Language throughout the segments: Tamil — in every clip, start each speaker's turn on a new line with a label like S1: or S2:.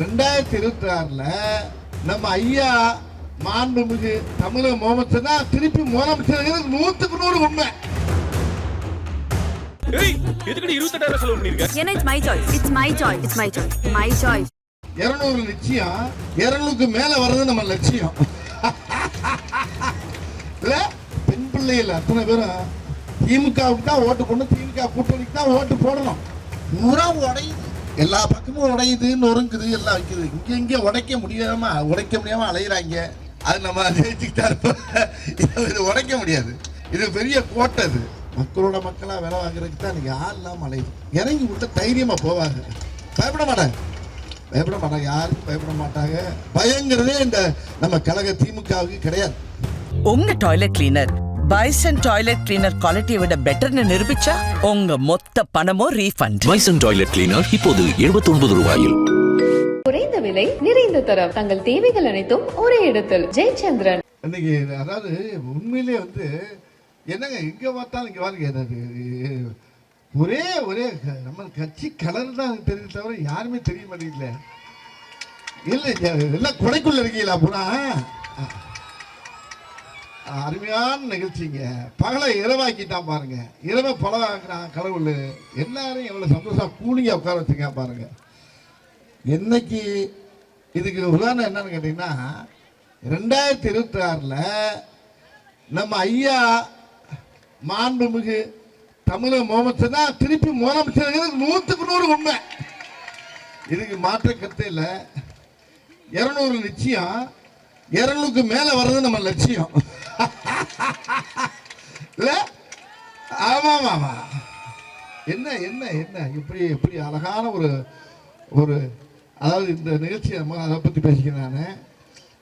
S1: ரெண்டாயிரத்தி இருபத்தி ஆறுல நம்ம ஐயா மாண்புமிகு தமிழக முதலமைச்சர் தான் திருப்பி முதலமைச்சர் நூத்துக்கு நூறு உண்மை.
S2: ஏய் எதுக்கு இருபத்தெட்டாயிரம் செலவு பண்ணிருக்க?
S3: ஏன்னா it's my choice it's my choice it's my choice my choice
S1: இருநூறு நிச்சயம் இருநூறுக்கு மேல வர்றது நம்ம லட்சியம். இல்ல பெண் பிள்ளைகள் அத்தனை பேரும் திமுகவுக்கு தான் ஓட்டு போடணும் திமுக கூட்டணிக்கு தான் ஓட்டு போடணும். பூரா உடையுது எல்லா பக்கமும் உடையுது நொறுங்குது எல்லாம் வைக்குது. இங்க இங்க உடைக்க முடியாம உடைக்க முடியாம அலையிறாங்க. அது நம்ம ஜெயிச்சுக்கிட்டா இருப்போம். இது உடைக்க முடியாது. இது பெரிய கோட்டை அது. மக்களோட மக்களா வேலை வாங்குறதுக்கு தான் இன்னைக்கு ஆள் இல்லாமல் அலையுது. இறங்கி விட்டு தைரியமா போவாங்க. பயப்பட மாட்டாங்க. பயப்பட மாட்டாங்க. யாருக்கும் பயப்பட மாட்டாங்க. பயங்கிறதே இந்த நம்ம கழக திமுகவுக்கு கிடையாது.
S4: உங்க toilet cleaner bison toilet cleaner குவாலிட்டியை விட பெட்டர்னு நிரூபிச்சா உங்க மொத்த பணமும் ரீஃபண்ட்
S2: பைசன் டாய்லெட் கிளீனர் இப்போது 79 ரூபாயில்.
S5: குறைந்த விலை நிறைந்த தரம். தங்கள் தேவைகள் அனைத்தும் ஒரே இடத்தில். ஜெயச்சந்திரன்.
S1: இன்னைக்கு அதாவது உண்மையிலே வந்து என்னங்க எங்க பார்த்தாலும் இங்க பாருங்க ஒரே ஒரே க- நம்ம கட்சி கலர் தான் தெரியுது தவிர யாருமே தெரிய மாட்டேங்கல இல்ல எல்லாம் கொடைக்குள்ள இருக்கீங்களா பூரா? அருமையான நிகழ்ச்சிங்க. பகலை இரவாக்கிட்டான் பாருங்க. இரவை பலவாக்குறான் கடவுள். எல்லாரும் எவ்வளோ சந்தோஷம் கூலிங்க உட்கார வச்சுருக்கான் பாருங்க. என்னைக்கு இதுக்கு உதாரணம் என்னன்னு கேட்டீங்கன்னா ரெண்டாயிரத்தி இருபத்தி ஆறில் நம்ம ஐயா மாண்புமிகு தமிழக முதலமைச்சர் தான் திருப்பி முதலமைச்சர் நூற்றுக்கு நூறு உண்மை. இதுக்கு மாற்ற கருத்து இல்லை. இரநூறு நிச்சயம். இரநூறுக்கு மேலே வர்றது நம்ம லட்சியம். இல்லை? ஆமாம் ஆமாம் என்ன என்ன என்ன? இப்படி இப்படி அழகான ஒரு ஒரு அதாவது இந்த நிகழ்ச்சி நம்ம அதை பற்றி பேசிக்கிறேன் நான்.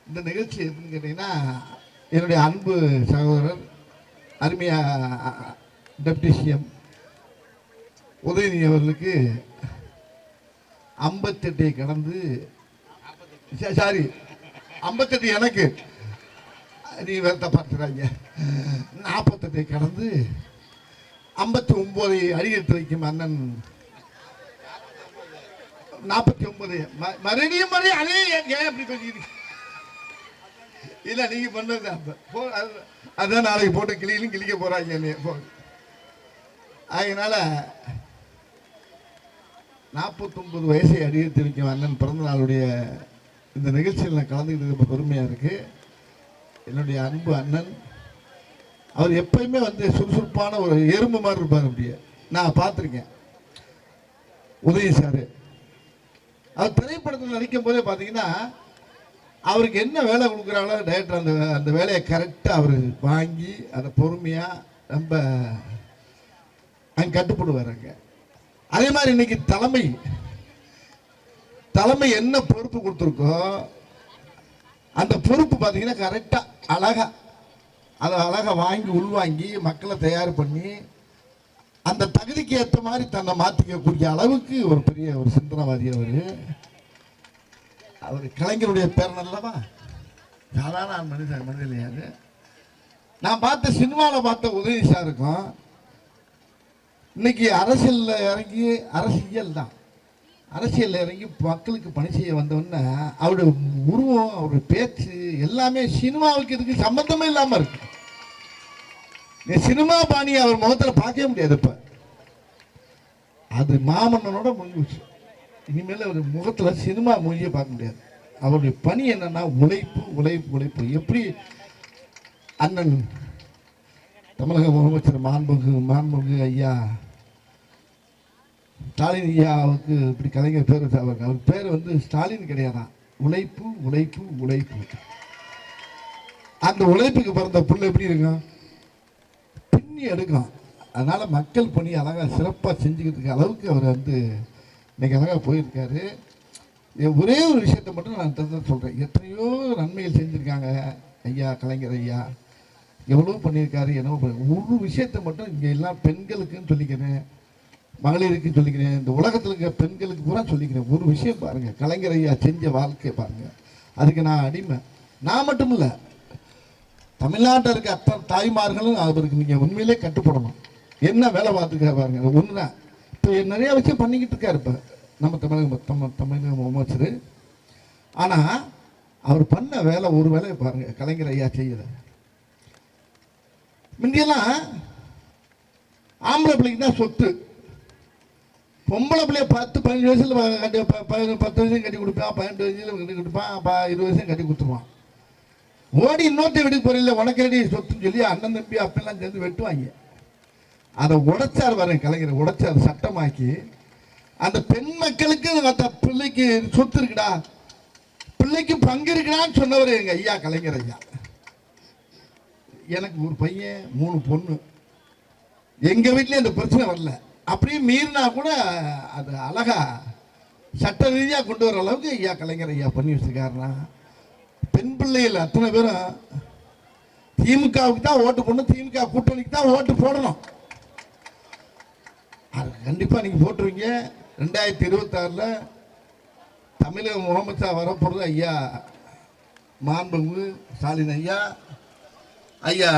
S1: இந்த நிகழ்ச்சி எதுன்னு கேட்டிங்கன்னா என்னுடைய அன்பு சகோதரர் அருமையா டெப்டி சிஎம் உதயநிதி அவர்களுக்கு ஐம்பத்தெட்டை கடந்து சாரி ஐம்பத்தெட்டு எனக்கு. நீ வேற பார்த்துறாங்க. நாற்பத்தெட்டை கடந்து ஐம்பத்தி ஒன்பதை அடியெடுத்து வைக்கும் அண்ணன். நாற்பத்தி ஒன்பது மறுபடியும் மறுபடியும் அதே ஏன் ஏன் அப்படி பேசிக்கிறீங்க இல்ல நீங்க பண்ணது அப்போ போ அது- அதான் நாளைக்கு போட்டு கிளியிலும் கிளிக்க போறாங்க என்னைய. போ. அதனால நாற்பத்தொன்பது வயசை அடியெடுத்து வைக்கும் அண்ணன் பிறந்த நாளுடைய இந்த நிகழ்ச்சியில் நான் கலந்துக்கிட்டு ரொம்ப பெருமையாக இருக்குது என்னுடைய அன்பு அண்ணன். அவர் எப்பயுமே வந்து சுறுசுறுப்பான ஒரு எறும்பு மாதிரி இருப்பார் அப்படியே. நான் பார்த்துருக்கேன். உதய சார் அவர் திரைப்படத்தில் நடிக்கும் போதே பார்த்தீங்கன்னா அவருக்கு என்ன வேலை கொடுக்குறாங்களோ டைரக்டர் அந்த அந்த வேலையை கரெக்டாக அவர் வாங்கி அதை பொறுமையாக ரொம்ப அங்கே கட்டுப்படுவார் அங்கே. அதே மாதிரி இன்னைக்கு தலைமை தலைமை என்ன பொறுப்பு கொடுத்துருக்கோ அந்த பொறுப்பு பார்த்தீங்கன்னா கரெக்டாக அழகா அதை அழகாக வாங்கி உள்வாங்கி மக்களை தயார் பண்ணி அந்த தகுதிக்கு ஏற்ற மாதிரி தன்னை மாற்றிக்கக்கூடிய அளவுக்கு ஒரு பெரிய ஒரு சிந்தனவாதி அவர். அவர் கலைஞருடைய பேரன் அல்லவா? சாதாரண மனிதன் மனிதன் இல்லையாது நான் பார்த்த சினிமாவில் பார்த்த உதவி சாருக்கும் இன்னைக்கு அரசியலில் இறங்கி அரசியல் தான். அரசியலில் இறங்கி மக்களுக்கு பணி செய்ய வந்தோன்னே அவருடைய உருவம் அவருடைய பேச்சு எல்லாமே சினிமாவுக்கு இதுக்கு சம்பந்தமே இல்லாமல் இருக்கு. நீ சினிமா பாணி அவர் முகத்தில் பார்க்கவே முடியாது இப்போ. அது மாமன்னனோட முடிஞ்சு இனிமேல் அவர் முகத்தில் சினிமா மொழியை பார்க்க முடியாது. அவருடைய பணி என்னன்னா உழைப்பு உழைப்பு உழைப்பு. எப்படி அண்ணன் தமிழக முதலமைச்சர் மாண்புமிகு மாண்புமிகு ஐயா ஸ்டாலின் ஐயாவுக்கு இப்படி கலைஞர் பேர் வச்சாங்க அவர் பேர் வந்து ஸ்டாலின் கிடையாதான் உழைப்பு உழைப்பு உழைப்பு. அந்த உழைப்புக்கு பிறந்த புள்ள எப்படி இருக்கும்? பின்னி எடுக்கும். அதனால மக்கள் பணி அழகா சிறப்பாக செஞ்சுக்கிறதுக்கு அளவுக்கு அவர் வந்து இன்னைக்கு அழகா போயிருக்காரு. ஒரே ஒரு விஷயத்தை மட்டும் நான் தெரிஞ்சு சொல்கிறேன் எத்தனையோ நன்மைகள் செஞ்சுருக்காங்க ஐயா கலைஞர் ஐயா. எவ்வளோ பண்ணியிருக்காரு என்னவோ பண்ணி- ஒரு விஷயத்தை மட்டும் இங்கே எல்லாம் பெண்களுக்குன்னு சொல்லிக்கிறேன். மகளிருக்கு சொல்லிக்கிறேன் இந்த உலகத்தில் இருக்க பெண்களுக்கு பூரா சொல்லிக்கிறேன். ஒரு விஷயம் பாருங்கள் கலைஞர் ஐயா செஞ்ச வாழ்க்கையை பாருங்கள் அதுக்கு நான் அடிமை. நான் மட்டும் இல்லை தமிழ்நாட்டில் இருக்க அத்தனை தாய்மார்களும் அவருக்கு நீங்கள் உண்மையிலே கட்டுப்படணும். என்ன வேலை பார்த்துக்க பாருங்க அது ஒன்று தான் இப்போ நிறையா விஷயம் பண்ணிக்கிட்டு இருக்காரு இப்போ. நம்ம தமிழக தமிழ் தமிழக முதலமைச்சர். ஆனால் அவர் பண்ண வேலை ஒரு வேலையை பாருங்க கலைஞர் ஐயா செய்யல. முந்தியெல்லாம் ஆம்பளை பிள்ளைக்கு தான் சொத்து. பொம்பளை பிள்ளைய பத்து பதினஞ்சு வயசுல கட்டி பத்து வயசும் கட்டி கொடுப்பான் பன்னெண்டு வயசுல கட்டி கொடுப்பான் இருபது வயசும் கட்டி கொடுத்துருவான். ஓடி இன்னொருத்த வீட்டுக்கு போறீங்கள உனக்கு சொத்துன்னு சொல்லி அண்ணன் தம்பி அப்பெல்லாம் சேர்ந்து வெட்டுவாங்க. அதை உடைச்சார் வரேன் கலைஞர் உடைச்சார் சட்டமாக்கி. அந்த பெண் மக்களுக்கு மற்ற பிள்ளைக்கு சொத்து இருக்குடா. பிள்ளைக்கு பங்கு இருக்குடான்னு சொன்னவர் எங்க ஐயா கலைஞர் ஐயா. எனக்கு ஒரு பையன் மூணு பொண்ணு. எங்க வீட்லயும் அந்த பிரச்சனை வரல. அப்படியே மீறினா கூட அது அழகா சட்ட ரீதியாக கொண்டு வர அளவுக்கு ஐயா கலைஞர் ஐயா பண்ணி வச்சிருக்காருன்னா பெண் பிள்ளைகள் அத்தனை பேரும் திமுகவுக்கு தான் ஓட்டு போடணும் திமுக கூட்டணிக்கு தான் ஓட்டு போடணும். அது கண்டிப்பாக நீங்கள் போட்டுருவீங்க. ரெண்டாயிரத்தி இருபத்தாறில் தமிழக முதலமைச்சா வரப்போகிறது ஐயா மாண்புமிகு ஸ்டாலின் ஐயா ஐயா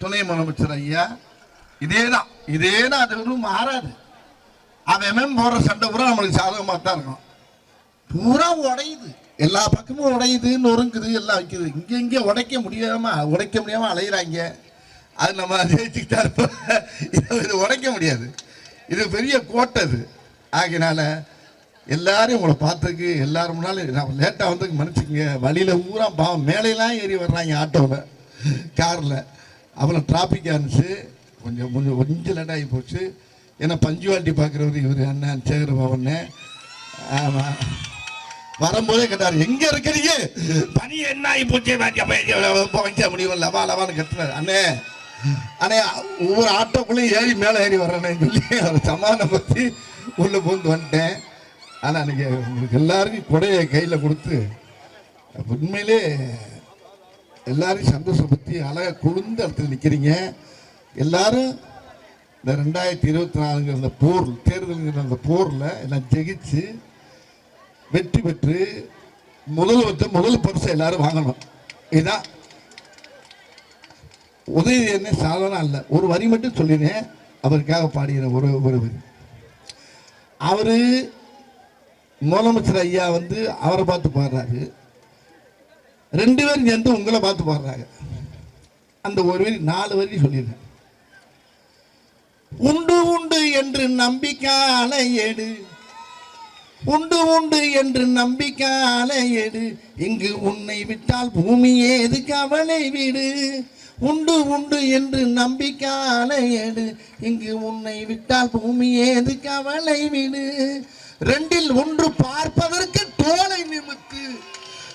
S1: துணை முதலமைச்சர் ஐயா. இதேதான் இதேதான் இதே அது ஒன்றும் மாறாது. அவன் போடுற சண்டை பூரா நம்மளுக்கு சாதகமாக தான் இருக்கும். பூரா உடையுது. எல்லா பக்கமும் உடையுது நொறுங்குது எல்லாம் வைக்குது. இங்கே இங்கே உடைக்க முடியாம உடைக்க முடியாம அலையிறாங்க. அது நம்ம ஜெயிச்சுக்கிட்டா இருப்போம். இது உடைக்க முடியாது. இது பெரிய கோட்டை அது. ஆகினால எல்லாரையும் உங்களை பார்த்ததுக்கு எல்லாரும் முன்னாலும் நான் லேட்டாக வந்து மன்னிச்சுக்கங்க. வழியில் ஊரா பாவம். மேலையெல்லாம் ஏறி வர்றாங்க ஆட்டோவில் காரில். அப்புறம் டிராஃபிக்காக இருந்துச்சு. கொஞ்சம் கொஞ்சம் கொஞ்சம் லேட் போச்சு. ஏன்னா பஞ்சுவாலிட்டி பார்க்குறவர் இவர் அண்ணன் சேகர் பவன் ஆமாம் வரும்போதே கேட்டார் எங்கே இருக்கிறீங்க பனி என்ன ஆகி போச்சு? வைக்க முடியும் லவா லவான்னு கத்துனார். அண்ணே அண்ணே ஒவ்வொரு ஆட்டோக்குள்ளேயும் ஏறி மேலே ஏறி வர்றேன்னு சொல்லி அவர் சமாதானப்படுத்தி உள்ளே பூந்து வந்துட்டேன். ஆனால் அன்னைக்கு உங்களுக்கு எல்லாருக்கும் கொடையை கையில் கொடுத்து உண்மையிலே எல்லாரையும் சந்தோஷப்படுத்தி அழகாக குளிர்ந்த இடத்துல நிற்கிறீங்க எல்லாரும் இந்த ரெண்டாயிரத்தி இருபத்தி நாலுங்கிற அந்த போர் தேர்தலுங்கிற அந்த போரில் எல்லாம் ஜெயிச்சு வெற்றி பெற்று முதல் வச்ச முதல் பரிசு எல்லாரும் வாங்கணும். இதுதான் உதவி என்ன சாதனம் இல்லை ஒரு வரி மட்டும் சொல்லினேன் அவருக்காக பாடுகிற ஒரு ஒரு வரி. அவர் முதலமைச்சர் ஐயா வந்து அவரை பார்த்து பாடுறாரு. ரெண்டு பேரும் சேர்ந்து உங்களை பார்த்து பாடுறாங்க. அந்த ஒரு வரி நாலு வரி சொல்லிடுறேன். உண்டு உண்டு என்று நம்பிக்கான எடு. உண்டு உண்டு என்று நம்பிக்கால எடு. இங்கு உன்னை விட்டால் பூமி ஏது கவலை விடு. உண்டு உண்டு என்று நம்பிக்கால எடு. இங்கு உன்னை விட்டால் பூமி ஏது கவலை விடு. ரெண்டில் ஒன்று பார்ப்பதற்கு தோலை நிமித்து.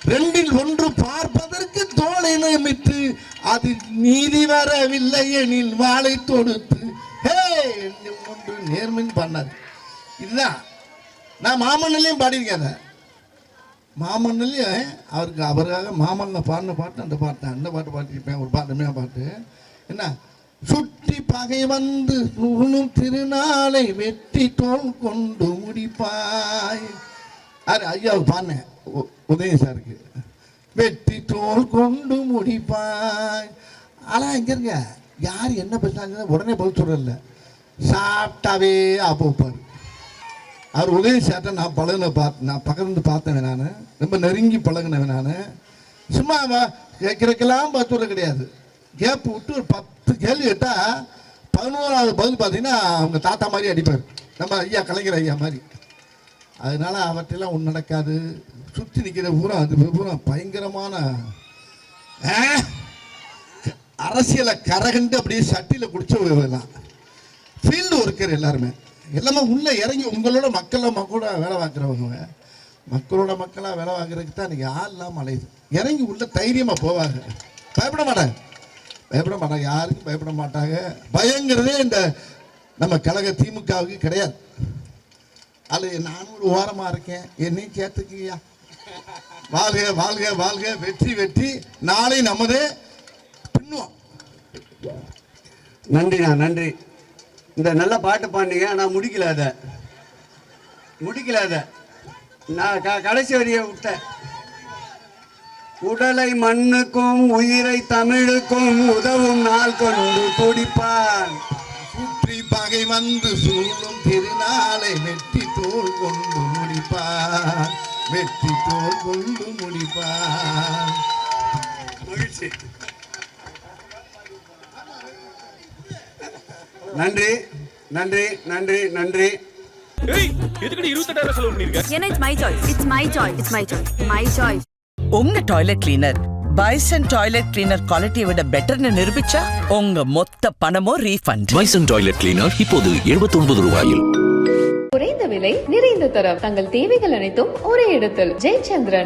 S1: ரெண்டில் ஒன்று பார்ப்பதற்கு தோலை நிமித்து. அது நீதி வரவில்லை எனில் வாளை தொடுத்து. ஹே ரெண்டில் ஒன்று நேர்மைன்னு பண்ணாது இதுதான் நான் மாமன்னிலையும் பாடியிருக்கேன் அதை. மாமன்னிலையும் அவருக்கு அவருக்காக மாமன்ல பாடின பாட்டு அந்த பாட்டு தான். அந்த பாட்டு பாடியிருப்பேன் ஒரு பாட்டுமே பாட்டு. என்ன? சுற்றி பகை வந்து நூலும் திருநாளை வெற்றி தோல் கொண்டு முடிப்பாய். அது ஐயாவுக்கு பாடினேன் உ- உதய சாருக்கு. வெற்றி தோல் கொண்டு முடிப்பாய். ஆனால் இங்கே இருங்க யார் என்ன பேசுனாங்க உடனே பதில் சொல்றதில்ல சாப்பிட்டாவே ஆப்ப அவர் உதவி சேட்டை நான் பழகின பார்த்து நான் பகிர்ந்து பார்த்தேன் நான். ரொம்ப நெருங்கி பழகினவன் நான். சும்மா கேட்குறக்கெல்லாம் கேட்கறதுக்கெல்லாம் பத்துற கிடையாது. கேப் விட்டு ஒரு பத்து கேள்வி கேட்டால் பதினோராவது பதில் பார்த்தீங்கன்னா அவங்க தாத்தா மாதிரி அடிப்பார். நம்ம ஐயா கலைஞர் ஐயா மாதிரி. அதனால அவற்றெல்லாம் ஒன்றும் நடக்காது. சுற்றி நிற்கிற பூரா அது பூரா பயங்கரமான ஆ? அரசியலை கரகண்டு அப்படியே சட்டியில் குடிச்சவங்க ஃபீல்டு ஒர்க்கர் எல்லாருமே. எல்லாமே உள்ளே இறங்கி உங்களோட மக்கள மக்கூட வேலை பார்க்குறவங்க. மக்களோட மக்களாக வேலை பார்க்குறதுக்கு தான் இன்றைக்கி ஆள் இல்லாமல் அலையுது. இறங்கி உள்ளே தைரியமாக போவாங்க. பயப்பட மாட்டாங்க. பயப்பட மாட்டாங்க. யாருக்கும் பயப்பட மாட்டாங்க. பயங்கிறதே இந்த நம்ம கழக திமுகவுக்கு கிடையாது. அது நானும் ஒரு ஓரமாக இருக்கேன். என்னையும் சேர்த்துக்கியா வாழ்க வாழ்க வாழ்க. வெற்றி வெற்றி. நாளை நமதே
S6: நன்றிண்ணா நன்றி. இந்த நல்ல பாட்டு பாடினீங்க ஆனால் முடிக்கல அதை. முடிக்கல அதை. நான் க கடைசி வரியை விட்டேன். உடலை மண்ணுக்கும் உயிரை தமிழுக்கும் உதவும் நாள் கொண்டு துடிப்பான்.
S1: சுற்றி பகை வந்து சூழும் திருநாளை வெற்றி தோல் கொண்டு முடிப்பார் வெற்றி தோல் கொண்டு முடிப்பார்
S6: மகிழ்ச்சி.
S3: மை சாய்ஸ் மை சாய்ஸ்
S4: உங்க toilet cleaner bison toilet cleaner குவாலிட்டியை விட பெட்டர்னு நிரூபிச்சா உங்க மொத்த பணமும் ரீஃபண்ட்
S2: பைசன் டாய்லெட் கிளீனர் இப்போது 79 ரூபாயில்.
S5: குறைந்த விலை நிறைந்த தரம். தங்கள் தேவைகள் அனைத்தும் ஒரே இடத்தில். ஜெயச்சந்திரன்.